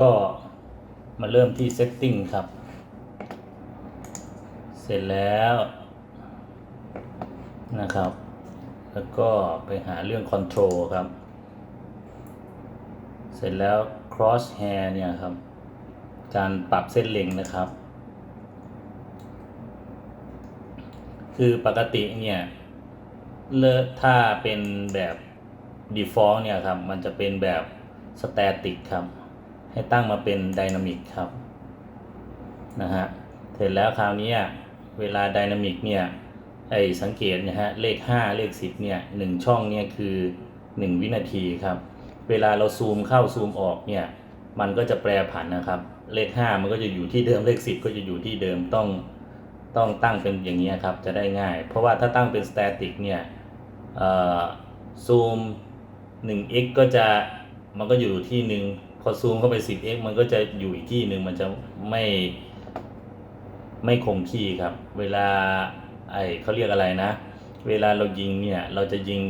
ก็มาเริ่มที่ setting ครับ เสร็จแล้วนะครับ แล้วก็ไปหาเรื่อง control ครับ เสร็จแล้ว cross hair เนี่ยครับ การปรับเส้นเล็งนะครับ คือปกติเนี่ยเลอถ้าเป็นแบบ default เนี่ยครับ มันจะเป็นแบบ static ครับ ให้ตั้งมาเป็น dynamic ครับนะฮะเสร็จแล้วคราวนี้เวลา dynamic เนี่ยไอสังเกตนะฮะเลข 5 เลข 10เนี่ยหนึ่งช่องเนี่ยคือ 1 วินาทีครับ เวลาเราซูมเข้าซูมออกเนี่ยมันก็จะแปรผันนะครับ เลข 5 มันก็จะอยู่ที่เดิมเลข 10 ก็จะอยู่ที่เดิมต้องต้องตั้งเป็นอย่างนี้ครับจะได้ง่าย เพราะว่าถ้าตั้งเป็น static เนี่ยเอ่อซูม 1x ก็จะมันก็อยู่ที่หนึ่ง พอซูมเข้าไป 10x มันก็จะอยู่อีกที่หนึ่งมันจะไม่ไม่คงที่ครับ เวลาไอเขาเรียกอะไรนะ เวลาเรายิงเนี่ย เราจะยิง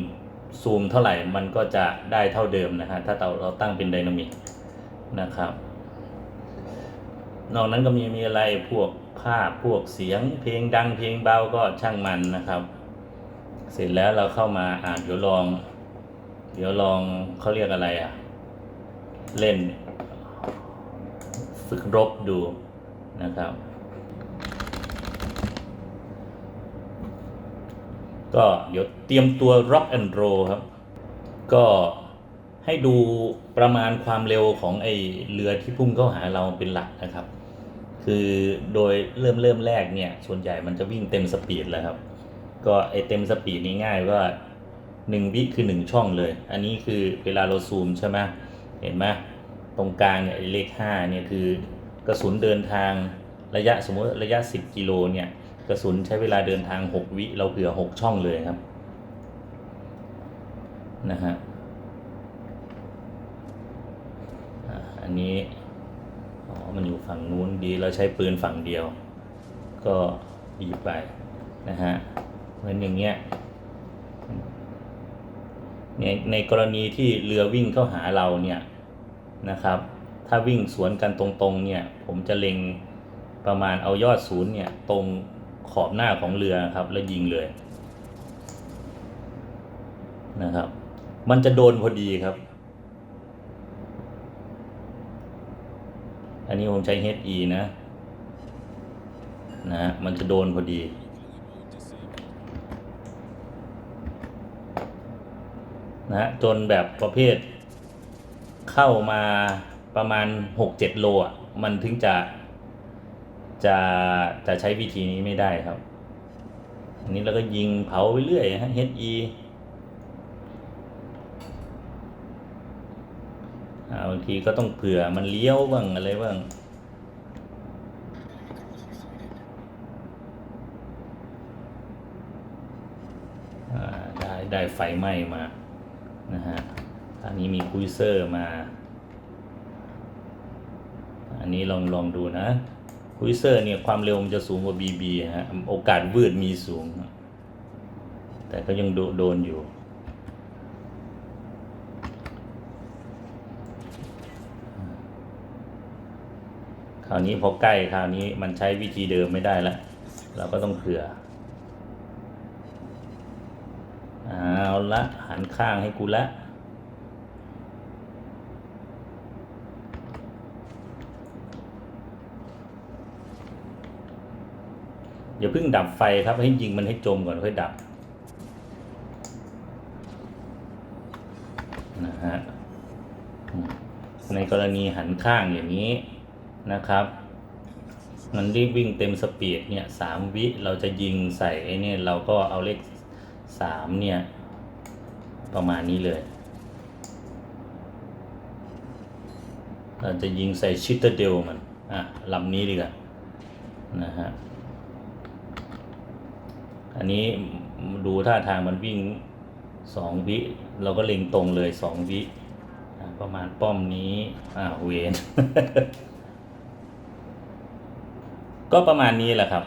ซูมเท่าไหร่มันก็จะได้เท่าเดิมนะฮะถ้าเราเราตั้งเป็นไดนามิกนะครับ นอกนั้นก็มีมีอะไรพวกภาพพวกเสียงเพลงดังเพลงเบาก็ช่างมันนะครับ เสร็จแล้วเราเข้ามาอ่านเดี๋ยวลอง เดี๋ยวลองเขาเรียกอะไรอะ เล่น ฝึกรบดูนะครับ ก็เดี๋ยวเตรียมตัว rock and roll ครับ ก็ให้ดูประมาณความเร็วของไอเรือที่พุ่งเข้าหาเราเป็นหลักนะครับ คือโดยเริ่มเริ่มแรกเนี่ย ส่วนใหญ่มันจะวิ่งเต็มสปีดแล้วครับ ก็ไอเต็มสปีดนี้ง่ายว่าหนึ่งวิคือหนึ่งช่องเลย อันนี้คือเวลาเราซูมใช่ไหม เห็นไหมตรงกลางเนี่ยเลขห้าเนี่ยคือกระสุนเดินทางระยะสมมติระยะ 10 กิโลเนี่ยกระสุนใช้เวลาเดินทาง 6 วิเราเผื่อ 6 ช่องเลยครับนะฮะอันนี้อ๋อมันอยู่ฝั่งนู้นดีเราใช้ปืนฝั่งเดียว ก็ดีไปนะฮะเหมือนอย่างเงี้ย ในในกรณีที่เรือวิ่งเข้าหาเราเนี่ยนะครับ ถ้าวิ่งสวนกันตรงๆเนี่ยผมจะเล็งประมาณเอายอดศูนย์เนี่ยตรงขอบหน้าของเรือครับแล้วยิงเลยนะครับ มันจะโดนพอดีครับ อันนี้ผมใช้ HE นะนะฮะมันจะโดนพอดี นะจนแบบประเภท เข้ามาประมาณ 6-7 โลอะมันถึงจะจะจะใช้วิธีนี้ไม่ได้ครับ อันนี้เราก็ยิงเผาไปเรื่อยฮะ HE อ่าบางทีก็ต้องเผื่อมันเลี้ยวบ้างอะไรบ้างอ่าได้ได้ไฟไหม้มา นะฮะอันนี้มีคุยเซอร์มา อันนี้ลองลองดูนะคุยเซอร์เนี่ยความเร็วมันจะสูงกว่า BB ฮะโอกาสวืดมีสูง แต่ก็ยังโดโดนอยู่คราวนี้พอใกล้คราวนี้มันใช้วิธีเดิมไม่ได้แล้ว เราก็ต้องเผื่อ เอาละหันข้างให้กูละอย่าเพิ่งดับไฟครับให้ยิงมันให้จมก่อนค่อยดับนะฮะในกรณีหันข้างอย่างนี้นะครับ มันรีบวิ่งเต็มสปีดเนี่ยสามวิเราจะยิงใส่ไอ้เนี่ยเราก็เอาเลข สามเนี่ย ประมาณนี้เลย เราจะยิงใส่ชิตเตอร์เดลมัน อะลำนี้ดีกว่านะฮะ อันนี้ดูท่าทางมันวิ่งสองวิ เราก็เล็งตรงเลยสองวิประมาณป้อมนี้ อ่าเวน ก็ประมาณนี้แหละครับ